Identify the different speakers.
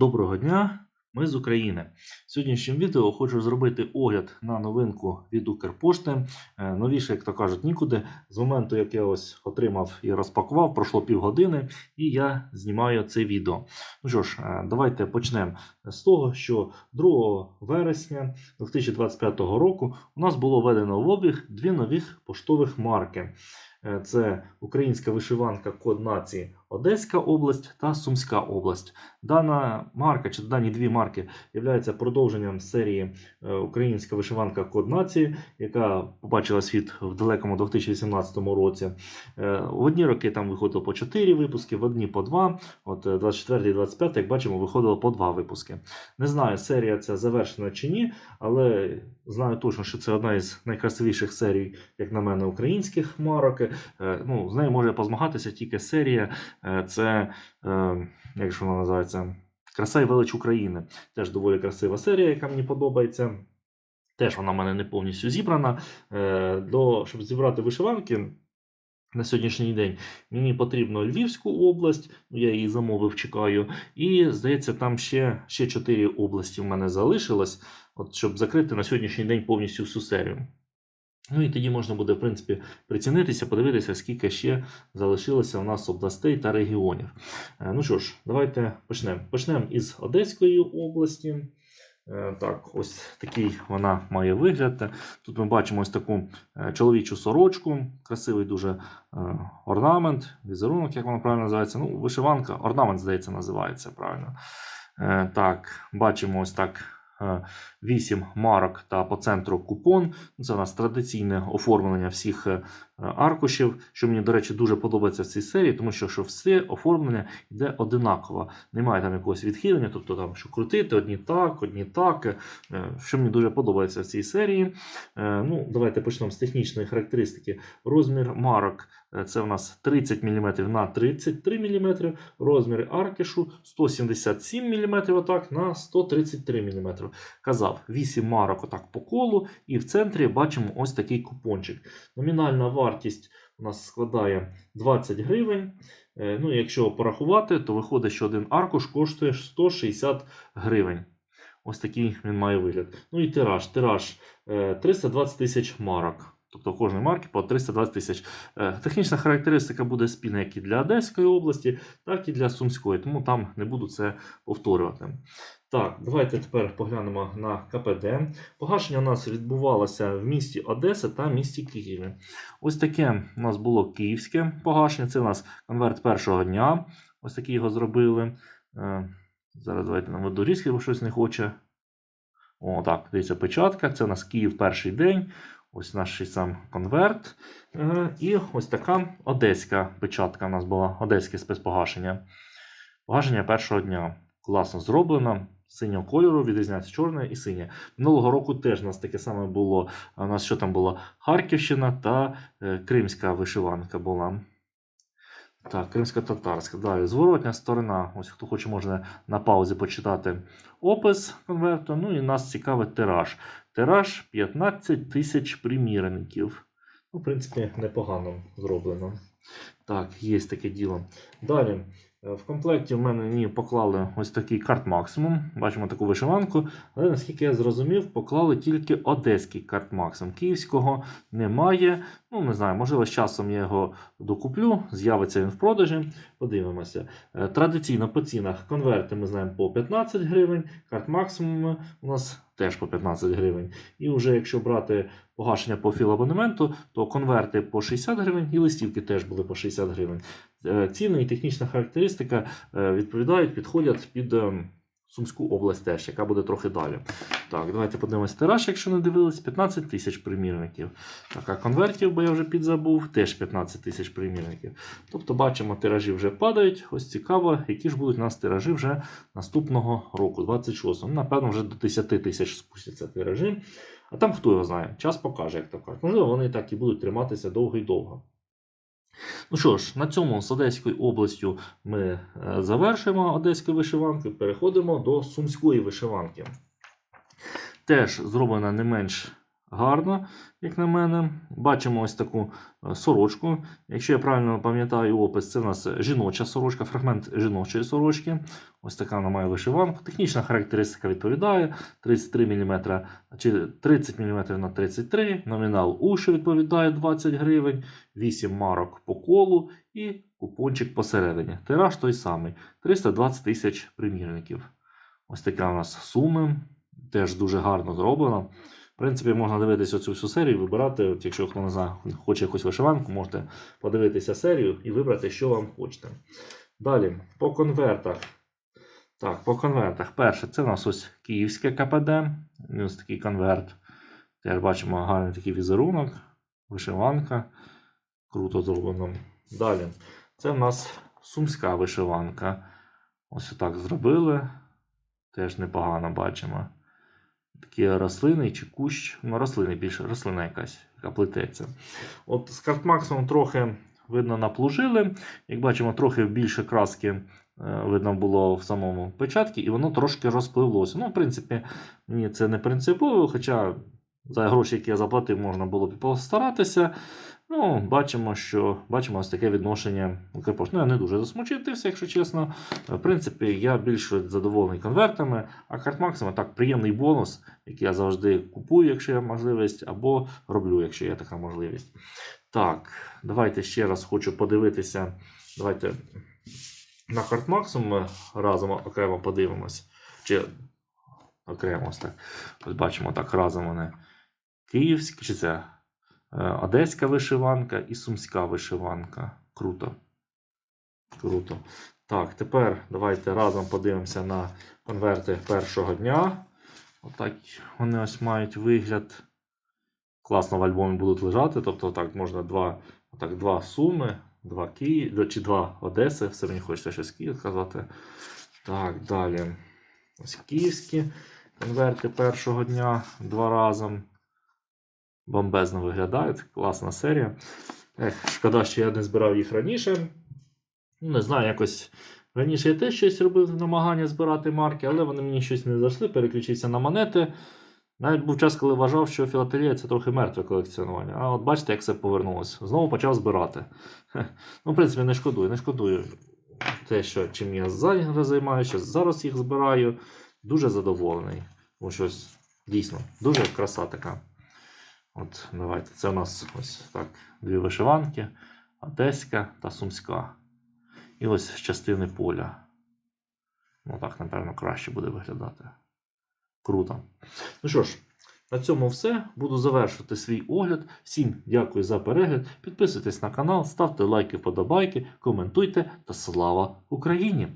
Speaker 1: Доброго дня! Ми з України. В сьогоднішньому відео хочу зробити огляд на новинку від Укрпошти. Е, Новіше, як то кажуть, нікуди. З моменту, як я ось отримав і розпакував, пройшло півгодини, і я знімаю це відео. Ну що ж, е, давайте почнемо з того, що 2 вересня 2025 року у нас було введено в обіг дві нових поштових марки. Е, Це українська вишиванка Код нації Одеська область та Сумська область. Дана марка чи дані дві марки являються продовженням серії е, Українська вишиванка Код нації, яка побачила світ в далекому 2018 році. Е, В одні роки там виходило по 4 випуски, в одні по 2. От е, 24 і 25, як бачимо, виходило по 2 випуски. Не знаю, серія ця завершена чи ні, але знаю точно, що це одна із найкрасивіших серій, як на мене, українських марок. Е, Ну, з нею може позмагатися тільки серія. Е, Це е, як ж вона називається? Краса і велич України. Теж доволі красива серія, яка мені подобається. Теж вона в мене не повністю зібрана. До, щоб зібрати вишиванки на сьогоднішній день, мені потрібно Львівську область, ну, я її замовив, чекаю. І, здається, там ще, ще 4 області в мене залишилось, от, щоб закрити на сьогоднішній день повністю всю серію. Ну і тоді можна буде, в принципі, прицінитися, подивитися, скільки ще залишилося у нас областей та регіонів. Е, Ну що ж, давайте почнемо. Почнемо із Одеської області. Е, Так, ось такий вона має вигляд. Тут ми бачимо ось таку е, чоловічу сорочку, красивий дуже орнамент, візерунок, як воно правильно називається. Ну, вишиванка, орнамент, здається, називається правильно. Так, бачимо ось так. 8 марок та по центру купон. Це у нас традиційне оформлення всіх е, аркушів, що мені, до речі, дуже подобається в цій серії, тому що, що все оформлення йде одинаково. Немає там якогось відхилення, тобто там що крутити, одні так, одні так. е, Що мені дуже подобається в цій серії. Е, Ну, Давайте почнемо з технічної характеристики. Розмір марок е, це у нас 30 мм на 33 мм, розміри аркішу 177 мм отак на 133 мм. Казав, 8 марок отак по колу, і в центрі бачимо ось такий купончик. Номінальна вартість у нас складає 20 гривень. Е, Ну, якщо порахувати, то виходить, що один аркуш коштує 160 гривень. Ось такий він має вигляд. Ну і тираж. Тираж е, 320 тисяч марок. Тобто кожної марки по 320 тисяч. Е, Технічна характеристика буде спільна як і для Одеської області, так і для Сумської, тому там не буду це повторювати. Так, давайте тепер поглянемо на КПД. Погашення у нас відбувалося в місті Одеса та місті Києві. Ось таке у нас було київське погашення. Це у нас конверт першого дня. Ось такий його зробили. Е, Зараз давайте наведу різки, бо щось не хоче. О, так, дивіться, печатка. Це у нас Київ перший день. Ось наш сам конверт. Е, І ось така одеська печатка у нас була, одеське спецпогашення. Погашення першого дня. Класно зроблено. Синього кольору відрізняється чорне і синє. Минулого року теж у нас таке саме було. У нас що там було? Харківщина та е, Кримська вишиванка була. Так, кримська татарська. Далі. Зворотня сторона. Ось хто хоче, може на паузі почитати опис конверту. Ну і нас цікавить тираж. Тираж 15 тисяч примірників. Ну, в принципі, непогано зроблено. Так, є таке діло. Далі. е, В комплекті в мене поклали ось такий карт максимум. Бачимо таку вишиванку. Але наскільки я зрозумів, поклали тільки одеський карт максимум. Київського немає. Ну, не знаю, можливо, з часом я його докуплю, з'явиться він в продажі. Подивимося. Е, Традиційно по цінах конверти ми знаємо по 15 гривень, карт максимум у нас теж по 15 гривень. І вже якщо брати погашення по філабонементу, то конверти по 60 гривень і листівки теж були по 60 гривень. Е, Ціни і технічна характеристика е, відповідають, підходять під ем, Сумську область теж, яка буде трохи далі. Так, давайте подивимось тираж, якщо не дивились, 15 тисяч примірників. Так, а конвертів, бо я вже підзабув, теж 15 тисяч примірників. Тобто, бачимо, тиражі вже падають. Ось цікаво, які ж будуть у нас тиражі вже наступного року, 26-го. Ну, Напевно, вже до 10 тисяч спустяться тиражі. А там хто його знає, час покаже, як то кажуть. Можливо, вони так і будуть триматися довго і довго. Ну що ж, на цьому з Одеською областю ми е, завершимо одеську вишиванку. Переходимо до сумської вишиванки. Теж зроблена не менш гарно, як на мене. Бачимо ось таку е, сорочку. Якщо я правильно пам'ятаю опис, це в нас жіноча сорочка, фрагмент жіночої сорочки. Ось така вона має вишиванку. Технічна характеристика відповідає: 33 мм чи 30 мм на 33, номінал уші відповідає 20 гривень, 8 марок по колу і купончик посередині. Тираж той самий 320 тисяч примірників. Ось така у нас суми. Теж дуже гарно зроблено. Принципі, можна дивитися цю всю серію, вибирати. От, якщо хто не знає, хоче якусь вишиванку, можете подивитися серію і вибрати, що вам хочете. Далі, по конвертах. Так, по конвертах. Перше, це у нас ось київське КПД. Ось такий конверт. Теж бачимо гарний такий візерунок, вишиванка. Круто зроблено. Далі. Це в нас сумська вишиванка. Ось отак зробили. Теж непогано бачимо. Такі рослини чи кущ. Ну, рослини більше, рослина якась, яка плететься. От з картмаксом трохи видно наплужили. Як бачимо, трохи більше краски е, видно було в самому печатці, і воно трошки розпливлося. Ну, в принципі, мені це не принципово, хоча за гроші, які я заплатив, можна було б постаратися. Ну, бачимо, що бачимо ось таке відношення Укрпошти. Ну, я не дуже засмучився, якщо чесно. В принципі, я більш задоволений конвертами, а картмаксима так, приємний бонус, який я завжди купую, якщо є можливість, або роблю, якщо є така можливість. Так, давайте ще раз хочу подивитися. Давайте на картмаксимум ми разом окремо подивимось. Чи окремо ось так. Ось бачимо так разом вони. Київські, чи це е, одеська вишиванка і сумська вишиванка. Круто. Круто. Так, тепер давайте разом подивимося на конверти першого дня. Отак вони ось мають вигляд. Класно в альбомі будуть лежати. Тобто, так можна два, отак, два суми, два Київ, чи два Одеси. Все мені хочеться щось Київ сказати. Так, далі. Ось київські конверти першого дня два разом. Бомбезно виглядають. Класна серія. Ех, шкода, що я не збирав їх раніше. Ну, Не знаю, якось раніше я теж щось робив намагання збирати марки, але вони мені щось не зайшли, переключився на монети. Навіть був час, коли вважав, що філателія це трохи мертве колекціонування. А от бачите, як все повернулося. Знову почав збирати. Хе. Ну, в принципі, не шкодую, не шкодую те, що чим я зараз займаюся, зараз їх збираю. Дуже задоволений. Тому що ось, дійсно дуже краса така. От, давайте. Це у нас ось так дві вишиванки: Одеська та Сумська. І ось з частини поля. Ну так, напевно, краще буде виглядати. Круто. Ну що ж, на цьому все. Буду завершувати свій огляд. Всім дякую за перегляд. Підписуйтесь на канал, ставте лайки, вподобайки, коментуйте та слава Україні!